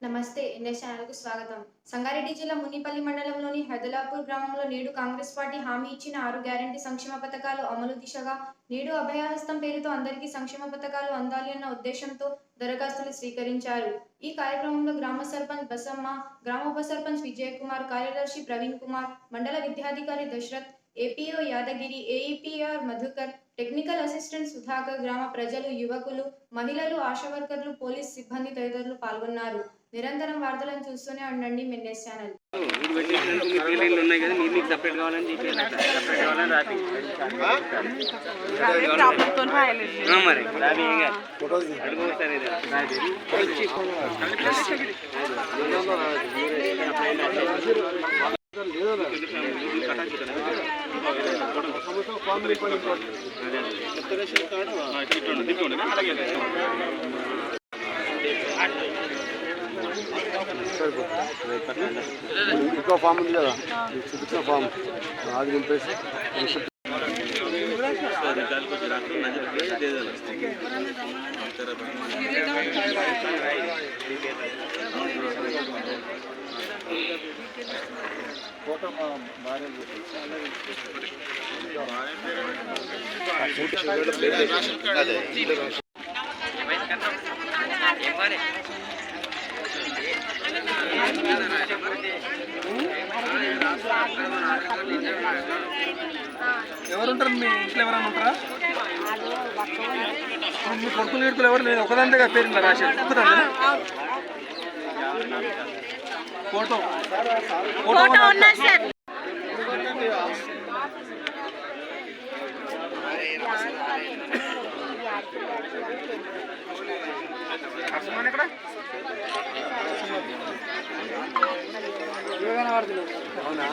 నమస్తే ఎన్ఎస్ ఛానల్కు స్వాగతం. సంగారెడ్డి జిల్లా మునిపల్లి మండలంలోని హైదలాపూర్ గ్రామంలో నేడు కాంగ్రెస్ పార్టీ హామీ ఇచ్చిన ఆరు గ్యారంటీ సంక్షేమ పథకాలు అమలు దిశగా నేడు అభయహస్తం పేరుతో అందరికీ సంక్షేమ పథకాలు అందాలి అన్న ఉద్దేశంతో దరఖాస్తులు స్వీకరించారు. ఈ కార్యక్రమంలో గ్రామ సర్పంచ్ బసమ్మ గ్రామ ఉప సర్పంచ్ విజయ్ కుమార్ కార్యదర్శి ప్రవీణ్ కుమార్ మండల విద్యాధికారి Dasharath APO Yadagiri AEPR Madhukar technical assistant Sudhakar గ్రామ ప్రజలు యువకులు మహిళలు ఆశా వర్కర్లు పోలీస్ సిబ్బంది తదితరులు పాల్గొన్నారు. నిరంతరం వార్తలను చూస్తూనే ఉండండి మెన్నెస్ ఛానల్. మీరు పెట్టినట్టు మీ పేర్లు ఉన్నాయి కదా మీరు మీకు సపరేట్ కావాలని చెప్పి సపరేట్ కావాలని రాపి ఆ, మరి రాపి ఏం కాదు అడుగు ఒకసారి ఇంకో ఫామ్ ఉంది కదా. మీకు చూపించిన ఫామ్. అది నింపేసి ఫోటో మా భార్య అదే. ఉంటారు మీ ఇంట్లో ఎవరైనా ఉంటారా? మీ కొడుకులు గిడుకులు ఎవరు లేదు ఒకదాంతేగా పేరు ఇలా రాసేది ఒకదాంతేనా ఫోటో. ఫోటో ఉన్నా సార్. అవునా?